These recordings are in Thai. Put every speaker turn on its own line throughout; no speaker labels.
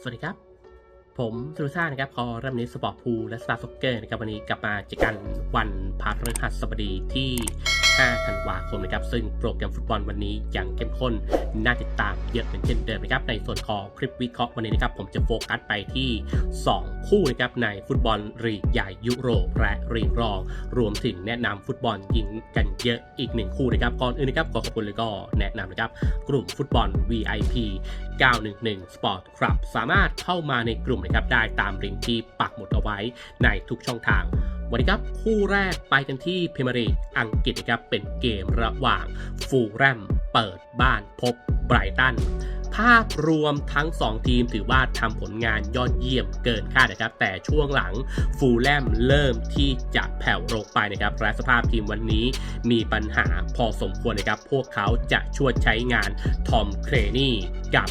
สวัสดีครับ ผมสุรชาตินะครับคอรัมนิสสปอร์ตพูและสตาร์ซ็อกเกอร์นะครับวันนี้กลับมาเจอกันวันพฤหัสบดีที่ 5 ธันวาคมนะครับ ซึ่งโปรแกรมฟุตบอลวันนี้ยังเข้มข้น น่าติดตามเยอะเป็นเช่นเดิมนะครับ ในส่วนของคลิปวิเคราะห์วันนี้นะครับ ผมจะโฟกัสไปที่ 2 คู่นะครับในฟุตบอลลีกใหญ่ยุโรปและลีกรอง รวมถึงแนะนำฟุตบอลยิงกันเยอะอีกหนึ่งคู่นะครับ ก่อนอื่นนะครับขอขอบคุณเลยก็แนะนำนะครับ กลุ่มฟุตบอล VIP 911 Sport Club สามารถเข้ามาในกลุ่มนะครับได้ตามลิงก์ที่ปักหมุดเอาไว้ในทุกช่องทาง วันนี้ครับ คู่แรกไปกันที่พรีเมียร์ลีกอังกฤษนะครับเป็นเกมระหว่างฟูลแรมเปิดบ้านพบไบรตันภาพรวมทั้ง 2 ทีมถือว่าทำผลงานยอดเยี่ยมเกินคาดนะครับ แต่ช่วงหลังฟูลแลมเริ่มที่จะแผ่วลงไปนะครับและสภาพทีมวันนี้มีปัญหาพอสมควรนะครับ พวกเขาจะช่วยใช้งานทอมเครนี่กับ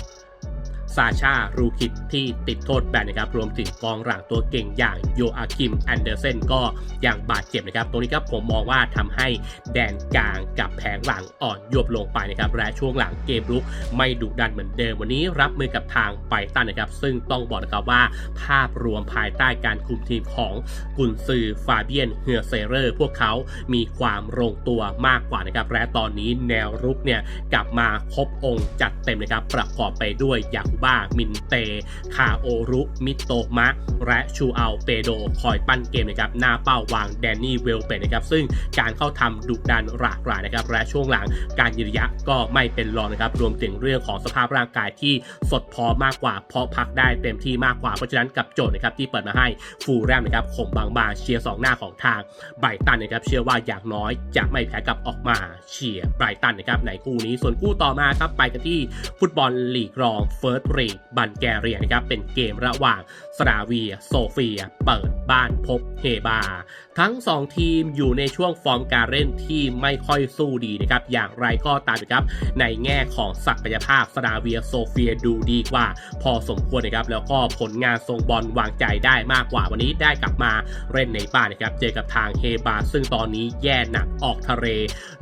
ซาชารูคิดที่ติดโทษแบนนะครับรวมถึงกองหลังตัวเก่งอย่างโยอาคิมแอนเดอร์เซนก็ยังบาดเจ็บนะครับตรงนี้ครับผมมองว่าทำให้แดนกลางกับแผงหลังอ่อนยวบลงไปนะครับและช่วงหลังเกมรุกไม่ดุดันเหมือนเดิมวันนี้รับมือกับทางไบตันนะครับซึ่งต้องบอกนะครับว่าภาพรวมภายใต้การคุมทีมของกุนซือฟาเบียนเฮือเซเรอร์ พวกเขามีความลงตัวมากกว่านะครับและตอนนี้แนวรุกเนี่ยกลับมาครบองค์จัดเต็มนะครับประกอบไปด้วยยาคุบ้ามินเต คาโอรุ มิโตมะ และชูอัลเปโด คอยปั้นเกมนะครับ หน้าเป้าวางแดนนี่เวลเปนนะครับ ซึ่งการเข้าทำดุดันหลากหลายนะครับ และช่วงหลังการยืนระยะก็ไม่เป็นรองนะครับ รวมถึงเรื่องของสภาพร่างกายที่สดพอมากกว่า เพราะพักได้เต็มที่มากกว่า เพราะฉะนั้นกับโจทย์นะครับที่เปิดมาให้ฟูแรมนะครับคงบางบาเชียร์สองหน้าของทางไบรตันนะครับ เชื่อว่าอย่างน้อยจะไม่แพ้กับออกมาเชียร์ไบรตันนะครับในคู่นี้ ส่วนคู่ต่อมาครับไปกันที่ฟุตบอลลีกรองเฟิร์สลีกบันแกเรียนะครับเป็นเกมระหว่าง สราเวีย โซเฟีย เปิดบ้านพบเฮบา ทั้ง 2 ทีมอยู่ในช่วงฟอร์มการเล่นที่ไม่ค่อยสู้ดีนะครับ อย่างไรก็ตามนะครับ ในแง่ของศักยภาพสราเวีย โซเฟียดูดีกว่า พอสมควรนะครับ แล้วก็ผลงานทรงบอลวางใจได้มากกว่าวันนี้ได้กลับมาเล่นในบ้านนะครับ เจอกับทางเฮบา ซึ่งตอนนี้แย่หนักออกทะเล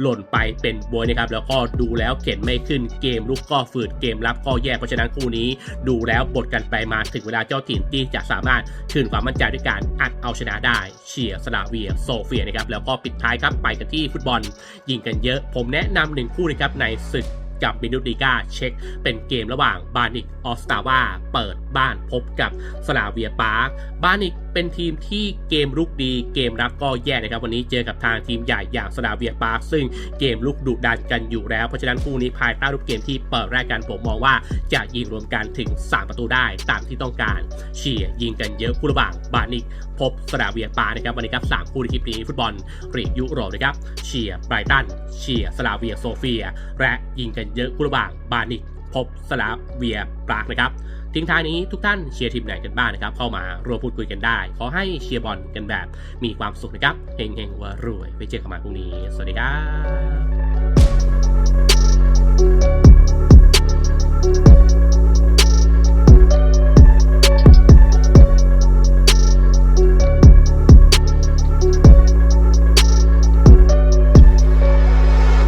หล่นไปเป็นบวยนะครับ แล้วก็ดูแล้วเข็นไม่ขึ้นเกมลุกก็ฝืดเกมรับก็แย่เพราะฉะนั้นคู่นี้ ดูแล้วบทกันไปมาถึงเวลาเจ้าถิ่นที่จะสามารถคืนความมั่นใจด้วยการอัดเอาชนะได้เชียร์สลาเวียโซเฟียนะครับแล้วก็ปิดท้ายครับไปกันที่ฟุตบอลยิงกันเยอะ ผมแนะนำหนึ่งคู่นะครับในศึกกับบินูดิกาเช็ค เป็นเกมระหว่างบานิกออสตาวาเปิดบ้านพบกับสลาเวียปาร์คบานิก เป็นทีมที่เกมลุกดีเกมรับก็แย่นะครับวันนี้เจอกับทางทีมใหญ่อย่างสลาเวียปาร์คซึ่งเกมลุกดุดันกันอยู่แล้ว เพราะฉะนั้นคู่นี้ภายใต้รูปเกมที่เปิดแรกกันผมมองว่าจะยิงรวมกันถึง 3 ประตูได้ตามที่ต้องการเชียร์ยิงกันเยอะคู่ระหว่างบานิกพบสลาเวียปาร์นะครับวันนี้ครับสามคู่ในคลิปนี้ฟุตบอลรีกยุโรปนะครับเชียร์ไบรตันเชียร์สลาเวียโซเฟีย และยิงกันเยอะคู่ระหว่างบานิกพบสลาเวียปรานะครับ ทิ้งท้ายนี้ทุกท่านเชียร์ทีมไหนกันบ้างนะครับ เข้ามารวมพูดคุยกันได้ ขอให้เชียร์บอลกันแบบมีความสุขนะครับเฮงๆว่ารวยไว้เจอกันใหม่พรุ่งนี้ สวัสดีครับ